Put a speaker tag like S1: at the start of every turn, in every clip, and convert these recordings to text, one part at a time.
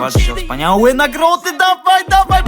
S1: Walczcie o wspaniałe nagrody, dawaj, dawaj,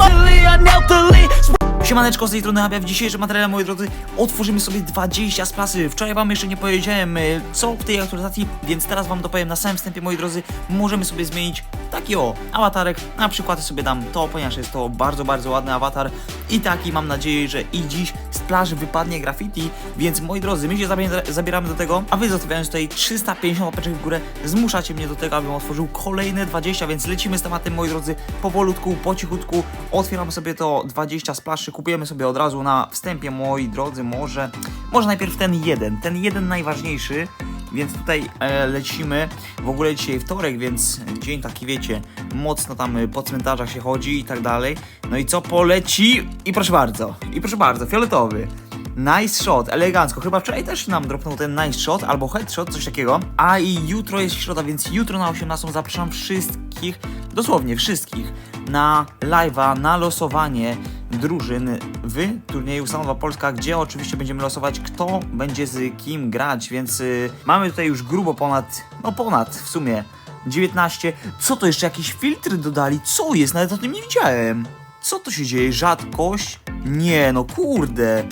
S1: Siemaneczko, z tej strony Habia. W dzisiejszym materiale, moi drodzy, otworzymy sobie 20 z plasy. Wczoraj wam jeszcze nie powiedziałem, y, co w tej aktualizacji, więc teraz wam dopowiem na samym wstępie, moi drodzy. Możemy sobie zmienić taki o awatarek. Na przykład sobie dam to, ponieważ jest to bardzo, bardzo ładny awatar. I taki mam nadzieję, że i dziś plaży wypadnie graffiti. Więc, moi drodzy, my się zabie- zabieramy do tego, a wy zostawiając tutaj 350 łapeczek w górę, zmuszacie mnie do tego, abym otworzył kolejne 20, więc lecimy z tematem, moi drodzy, powolutku, po cichutku. Otwieramy sobie to 20 z plaszy, kupujemy sobie od razu na wstępie, moi drodzy, może, może najpierw ten jeden, ten jeden najważniejszy, więc tutaj e, lecimy. W ogóle dzisiaj wtorek, więc dzień taki, wiecie, mocno tam po cmentarzach się chodzi i tak dalej. No i co poleci? I proszę bardzo, i proszę bardzo, fioletowy. Nice shot, elegancko. Chyba wczoraj też nam dropnął ten nice shot albo headshot, coś takiego. A i jutro jest środa, więc jutro na 18 zapraszam wszystkich, dosłownie wszystkich, na live'a, na losowanie drużyn w turnieju Stanowa Polska, gdzie oczywiście będziemy losować, kto będzie z kim grać, więc y, mamy tutaj już grubo ponad, no ponad w sumie 19. Co to jeszcze jakieś filtry dodali? Co jest? Nawet o tym nie widziałem. Co to się dzieje? Rzadkość? Nie, no kurde.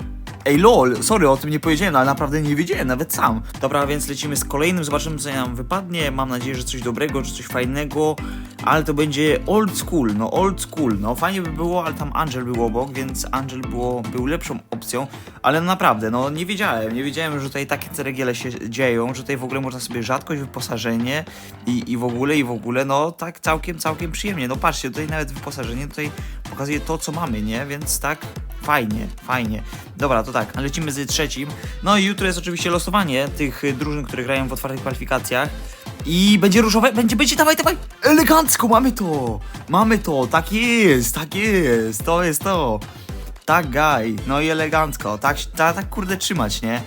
S1: Ej lol, sorry, o tym nie powiedziałem, ale naprawdę nie wiedziałem, nawet sam. Dobra, więc lecimy z kolejnym, zobaczymy co nam wypadnie. Mam nadzieję, że coś dobrego, czy coś fajnego, ale to będzie old school, no old school. No fajnie by było, ale tam Angel był obok, więc Angel było, był lepszą opcją, ale naprawdę, no nie wiedziałem, nie wiedziałem, że tutaj takie ceregiele się dzieją, że tutaj w ogóle można sobie rzadkość, wyposażenie i, i w ogóle, i w ogóle, no tak całkiem, całkiem przyjemnie. No patrzcie, tutaj nawet wyposażenie tutaj pokazuje to, co mamy, nie? Więc tak, fajnie, fajnie. Dobra, to tak, lecimy z trzecim. No i jutro jest oczywiście losowanie tych y, drużyn, które grają w otwartych kwalifikacjach. I będzie różowe, będzie, będzie, dawaj, dawaj, elegancko, mamy to, mamy to, tak jest, tak jest, to jest to. Tak, guy, no i elegancko, tak, tak, tak kurde trzymać, nie?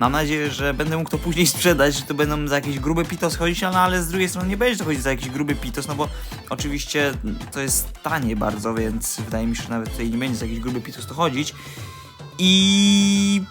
S1: Mam nadzieję, że będę mógł to później sprzedać, że to będą za jakieś grube pitos chodzić, no ale z drugiej strony nie będzie to chodzić za jakiś gruby pitos, no bo oczywiście to jest tanie bardzo, więc wydaje mi się, że nawet tutaj nie będzie za jakiś gruby pitos to chodzić. I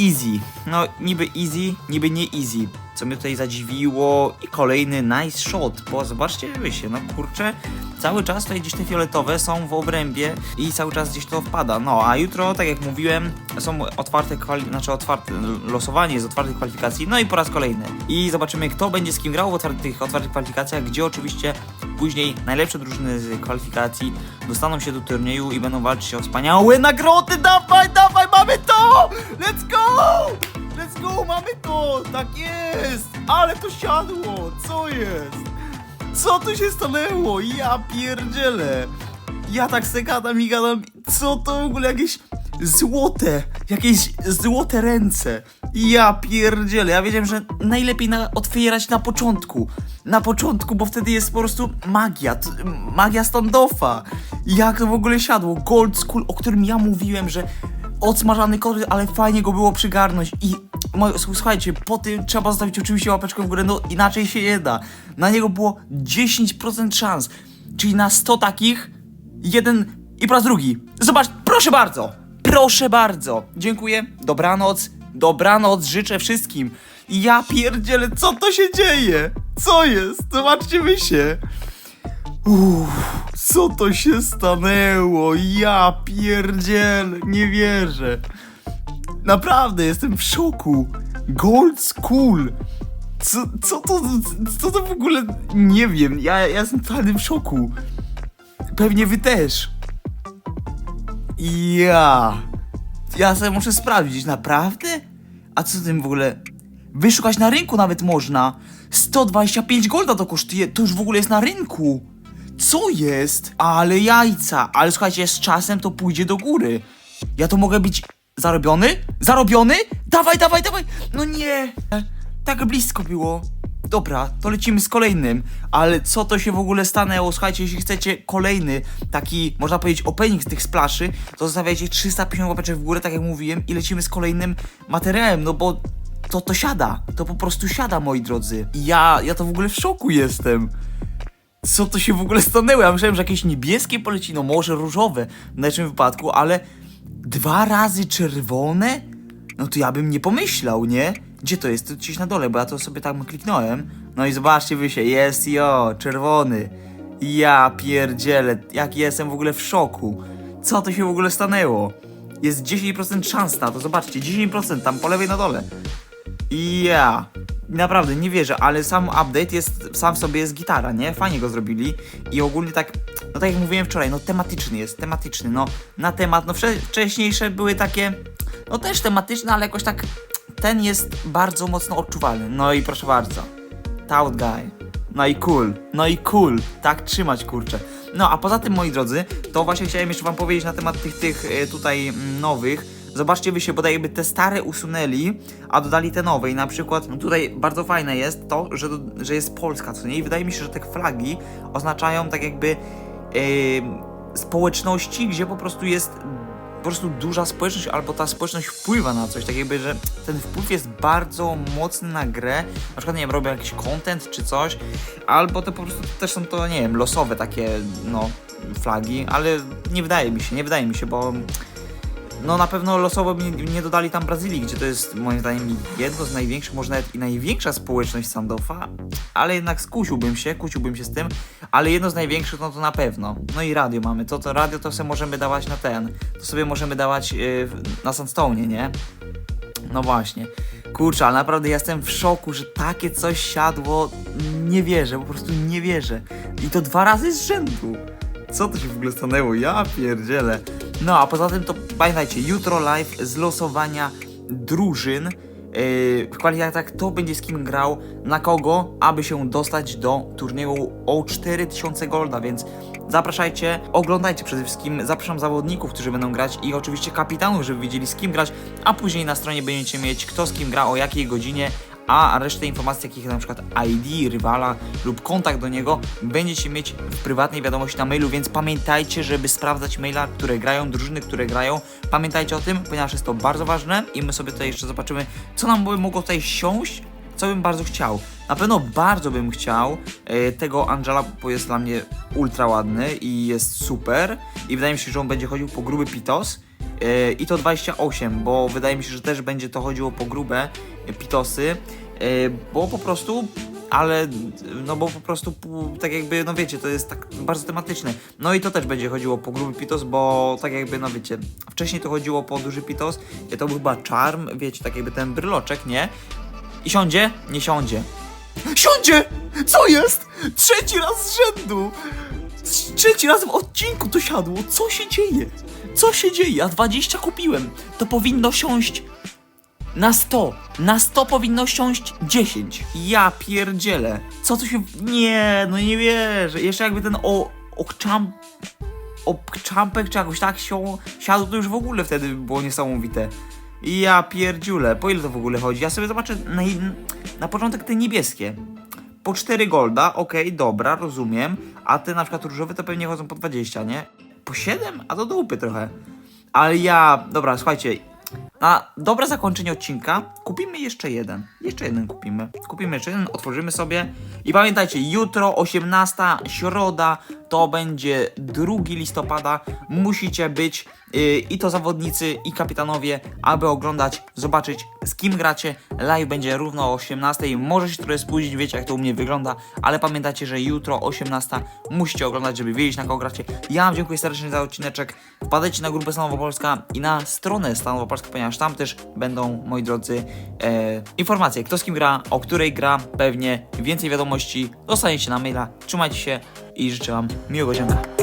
S1: easy. No, niby easy, niby nie easy. Co mnie tutaj zadziwiło. I kolejny nice shot, bo zobaczcie wy się, no kurczę, cały czas tutaj gdzieś te fioletowe są w obrębie i cały czas gdzieś to wpada. No, a jutro, tak jak mówiłem, są otwarte znaczy otwarte losowanie z otwartych kwalifikacji, no i po raz kolejny. I zobaczymy, kto będzie z kim grał w otwartych, otwartych kwalifikacjach, gdzie oczywiście później najlepsze drużyny z kwalifikacji dostaną się do turnieju i będą walczyć o wspaniałe nagrody. Dawaj, dawaj, mamy to! Let's go! Let's go, mamy to! Tak jest! Ale to siadło! Co jest? Co tu się stanęło? Ja pierdzielę! Ja tak se gadam i gadam, co to w ogóle jakieś złote, jakieś złote ręce. Ja pierdzielę, ja wiedziałem, że najlepiej na, otwierać na początku. Na początku, bo wtedy jest po prostu magia, magia standoffa. Jak to w ogóle siadło? Gold School, o którym ja mówiłem, że odsmażany kory, ale fajnie go było przygarnąć i słuchajcie, po tym trzeba zostawić oczywiście łapeczkę w górę, no inaczej się nie da. Na niego było 10% szans, czyli na 100 takich, jeden i po raz drugi. Zobacz, proszę bardzo, proszę bardzo. Dziękuję, dobranoc, dobranoc, życzę wszystkim. Ja pierdzielę, co to się dzieje? Co jest? Zobaczcie wy się. Uff, co to się stanęło? Ja pierdzielę, nie wierzę. Naprawdę, jestem w szoku. Gold School. Co, co to, co to w ogóle, nie wiem, ja, ja jestem totalnie w szoku. Pewnie wy też. Ja. Ja sobie muszę sprawdzić, naprawdę? A co tym w ogóle? Wyszukać na rynku nawet można. 125 golda to kosztuje, to już w ogóle jest na rynku. Co jest? Ale jajca. Ale słuchajcie, z czasem to pójdzie do góry. Ja to mogę być zarobiony? Zarobiony? Dawaj, dawaj, dawaj! No nie! Tak blisko było. Dobra, to lecimy z kolejnym. Ale co to się w ogóle stanęło? Słuchajcie, jeśli chcecie kolejny taki, można powiedzieć, opening z tych splaszy, to zostawiajcie 350 łapeczek w górę, tak jak mówiłem, i lecimy z kolejnym materiałem, no bo to to siada. To po prostu siada, moi drodzy. Ja, ja to w ogóle w szoku jestem. Co to się w ogóle stanęło? Ja myślałem, że jakieś niebieskie poleci, no może różowe w najlepszym wypadku, ale dwa razy czerwone? No to ja bym nie pomyślał, nie? Gdzie to jest? To gdzieś na dole, bo ja to sobie tam kliknąłem. No i zobaczcie wy się, jest jo, czerwony. Ja pierdzielę, jak jestem w ogóle w szoku. Co to się w ogóle stanęło? Jest 10% szans na to, zobaczcie, 10% tam po lewej na dole. Ja. Naprawdę, nie wierzę, ale sam update jest, sam w sobie jest gitara, nie? Fajnie go zrobili i ogólnie tak, no tak jak mówiłem wczoraj, no tematyczny jest, tematyczny, no na temat, no wcze- wcześniejsze były takie, no też tematyczne, ale jakoś tak, ten jest bardzo mocno odczuwalny, no i proszę bardzo, Tout Guy. No i cool, no i cool, tak trzymać kurczę. No a poza tym moi drodzy, to właśnie chciałem jeszcze wam powiedzieć na temat tych, tych e, tutaj mm, nowych. Zobaczcie wy się, bodaj te stare usunęli, a dodali te nowe. I na przykład no tutaj bardzo fajne jest to, że, że jest Polska, co nie? I wydaje mi się, że te flagi oznaczają tak jakby e, społeczności, gdzie po prostu jest po prostu duża społeczność, albo ta społeczność wpływa na coś, tak jakby, że ten wpływ jest bardzo mocny na grę, na przykład, nie wiem, robią jakiś content czy coś, albo to po prostu też są to, nie wiem, losowe takie, no, flagi, ale nie wydaje mi się, nie wydaje mi się, bo no na pewno losowo nie, nie dodali tam Brazylii, gdzie to jest moim zdaniem jedno z największych, może nawet i największa społeczność Sandofa, ale jednak skusiłbym się, kusiłbym się z tym, ale jedno z największych no to na pewno. No i radio mamy, to to radio to sobie możemy dawać na ten, to sobie możemy dawać yy, na Sandstone, nie? No właśnie. Kurczę, ale naprawdę jestem w szoku, że takie coś siadło. Nie wierzę, po prostu nie wierzę. I to dwa razy z rzędu. Co to się w ogóle stanęło? Ja pierdzielę. No, a poza tym to pamiętajcie, jutro live z losowania drużyn. Yy, w kwalifikacjach kto będzie z kim grał, na kogo, aby się dostać do turnieju o 4000 golda, więc zapraszajcie, oglądajcie przede wszystkim, zapraszam zawodników, którzy będą grać i oczywiście kapitanów, żeby wiedzieli z kim grać, a później na stronie będziecie mieć kto z kim gra, o jakiej godzinie, a resztę informacji, takich jak na przykład ID rywala lub kontakt do niego, będziecie mieć w prywatnej wiadomości na mailu, więc pamiętajcie, żeby sprawdzać maila, które grają, drużyny, które grają. Pamiętajcie o tym, ponieważ jest to bardzo ważne i my sobie tutaj jeszcze zobaczymy, co nam by mogło tutaj siąść, co bym bardzo chciał. Na pewno bardzo bym chciał e, tego Angela, bo jest dla mnie ultra ładny i jest super. I wydaje mi się, że on będzie chodził po gruby pitos. E, I to 28, bo wydaje mi się, że też będzie to chodziło po grube e, pitosy, e, bo po prostu, ale no bo po prostu tak jakby, no wiecie, to jest tak bardzo tematyczne. No i to też będzie chodziło po gruby pitos, bo tak jakby, no wiecie, wcześniej to chodziło po duży pitos, to był chyba charm, wiecie, tak jakby ten bryloczek, nie? I siądzie? Nie siądzie. Siądzie! Co jest? Trzeci raz z rzędu! Trzeci raz w odcinku to siadło. Co się dzieje? Co się dzieje? Ja 20 kupiłem. To powinno siąść na 100. Na 100 powinno siąść 10. Ja pierdzielę. Co tu się... Nie, no nie wierzę. Jeszcze jakby ten o... Okczam... Obczampek czy jakoś tak sią, siadł, to już w ogóle wtedy by było niesamowite. Ja pierdziule, po ile to w ogóle chodzi? Ja sobie zobaczę na, na początek te niebieskie. Po 4 golda, okej, dobra, rozumiem. A te na przykład różowe to pewnie chodzą po 20, nie? Po 7? A to do łupy trochę. Ale ja, dobra, słuchajcie. Na dobre zakończenie odcinka kupimy jeszcze jeden. Jeszcze jeden kupimy. Kupimy jeszcze jeden, otworzymy sobie. I pamiętajcie, jutro 18, środa, to będzie 2 listopada. Musicie być yy, i to zawodnicy, i kapitanowie, aby oglądać, zobaczyć z kim gracie. Live będzie równo o 18. Może się trochę spóźnić, wiecie jak to u mnie wygląda, ale pamiętajcie, że jutro 18 musicie oglądać, żeby wiedzieć na kogo gracie. Ja wam dziękuję serdecznie za odcineczek. Wpadajcie na grupę Stanowa Polska i na stronę Stanowa Polska, ponieważ tam też będą, moi drodzy, e, informacje, kto z kim gra, o której gra, pewnie więcej wiadomości dostaniecie na maila. Trzymajcie się i życzę wam miłego dzięka.